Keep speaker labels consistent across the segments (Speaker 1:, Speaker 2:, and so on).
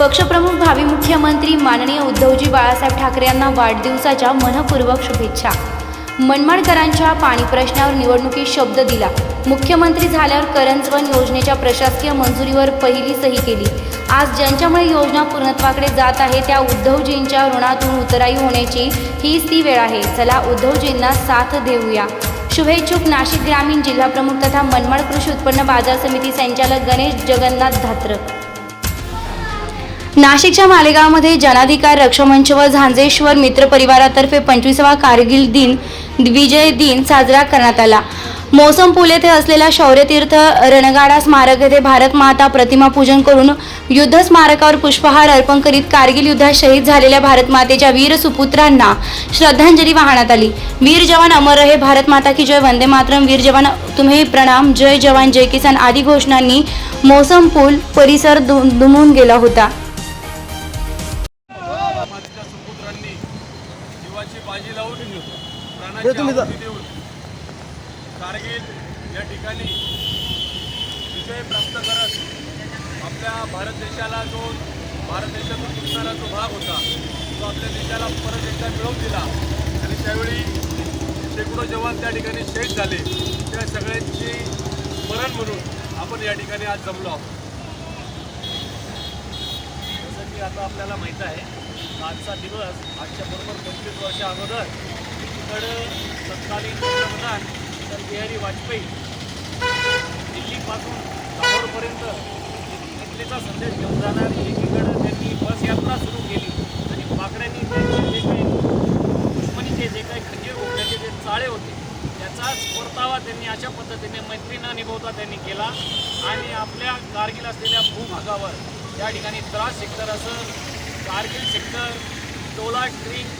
Speaker 1: पक्षप्रमुख भावी मुख्यमंत्री माननीय उद्धवजी बाळासाहेब ठाकरे यांना वाढदिवसाच्या मनपूर्वक शुभेच्छा. मनमाडकरांच्या पाणी प्रश्नावर निवडणुकीत शब्द दिला. मुख्यमंत्री झाल्यावर करंजवन योजनेच्या प्रशासकीय मंजुरीवर पहिली सही केली. आज ज्यांच्यामुळे योजना पूर्णत्वाकडे जात आहे त्या उद्धवजींच्या ऋणातून उतराई होण्याची हीच ती वेळ आहे. चला उद्धवजींना साथ देऊया. शुभेच्छुक नाशिक ग्रामीण जिल्हाप्रमुख तथा मनमाड कृषी उत्पन्न बाजार समिती संचालक गणेश जगन्नाथ धात्र. नाशिकच्या मालेगावमध्ये जनाधिकार रक्षामंच व झांजेश्वर मित्र परिवारातर्फे पंचवीसावा कारगिल दिन विजय दिन साजरा करण्यात आला. मोसमपूल येथे असलेल्या शौर्यतीर्थ रणगाडा स्मारक येथे भारत माता प्रतिमा पूजन करून युद्ध स्मारकावर पुष्पहार अर्पण करीत कारगिल युद्धात शहीद झालेल्या भारत मातेच्या वीर सुपुत्रांना श्रद्धांजली वाहण्यात आली. वीर जवान अमर रहे भारत माता की जय वंदे मातरम. वीर जवान तुम्ही प्रणाम. जय जवान जय किसान आदी घोषणांनी मोसम पूल परिसर दु दुमून गेला होता.
Speaker 2: प्राणाची देऊन कारगिल या ठिकाणी विजय प्राप्त करत आपल्या भारत देशाला जो भारत देशातून तुटणारा जो भाग होता तो आपल्या देशाला परत एकदा मिळवून दिला. आणि त्यावेळी शेकडो जवान त्या ठिकाणी शहीद झाले. त्या सगळ्यांची स्मरण म्हणून आपण या ठिकाणी आज जमलो आहोत. जसं की आता आपल्याला माहीत आहे आजचा दिवस आजच्या बरोबर पंचवीस वर्षा अगोदर एकीकडं तत्कालीन पंतप्रधान अटल बिहारी वाजपेयी दिल्लीपासून लाहोरपर्यंत एकतेचा संदेश घेऊन जाणारी. एकीकडं त्यांनी बस यात्रा सुरू केली आणि पाकड्यांनी त्यांचे जे काही दुश्मनीचे जे काही खंजीर उठण्याचे जे चाळे होते त्याचाच परतावा त्यांनी अशा पद्धतीने मैत्री न निभवता त्यांनी केला आणि आपल्या कारगिल असलेल्या भूभागावर त्या ठिकाणी त्रास सेक्टर असं कारगिल सेक्टर टोला ट्रिक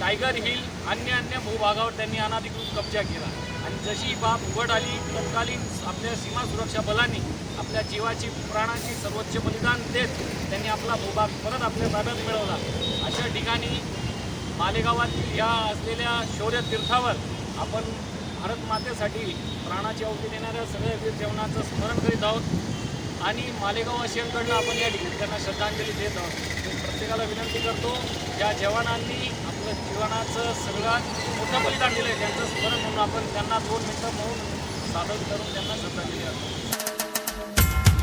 Speaker 2: टायगर हिल अन्य अन्य भूभागावर त्यांनी अनाधिकृत कब्जा केला. आणि जशी बाब उघड आली तत्कालीन आपल्या सीमा सुरक्षा बलांनी आपल्या जीवाची प्राणाची सर्वोच्च बलिदान देत त्यांनी आपला भूभाग परत आपल्या ताब्यात मिळवला. अशा ठिकाणी मालेगावात या असलेल्या शौर्य तीर्थावर आपण भारत मातेसाठी प्राणाची आहुती देणाऱ्या सगळ्या वीर जेवणाचं स्मरण करीत आहोत. आणि मालेगाव आशियनकडनं आपण या ठिकाणी त्यांना श्रद्धांजली देत आहोत. प्रत्येकाला विनंती करतो ज्या जवानांनी आपलं जीवनाचं सगळ्यात मोठं बलिदान दिलं आहे त्यांचं स्मरण म्हणून आपण त्यांना दोन मिनटं म्हणून सादर करून त्यांना श्रद्धांजली द्यावी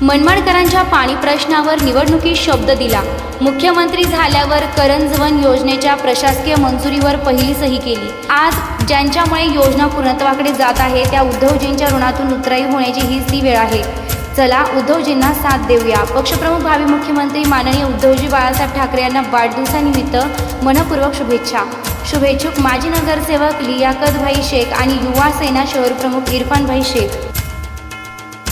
Speaker 1: मनमाडकरांच्या पाणी प्रश्नावर निवडणुकीत शब्द दिला. मुख्यमंत्री झाल्यावर करंजवन योजनेच्या प्रशासकीय मंजुरीवर पहिली सही केली. आज ज्यांच्यामुळे योजना पूर्णत्वाकडे जात आहे त्या उद्धवजींच्या ऋणातून उतराई होण्याची हीच ती वेळ आहे. चला उद्धवजींना साथ देऊया. पक्षप्रमुख भावी मुख्यमंत्री माननीय उद्धवजी बाळासाहेब ठाकरे यांना वाढदिवसानिमित्त मनपूर्वक शुभेच्छा. शुभेच्छुक माजी नगरसेवक लियाकतभाई शेख आणि युवा सेना शहर प्रमुख इरफानभाई शेख.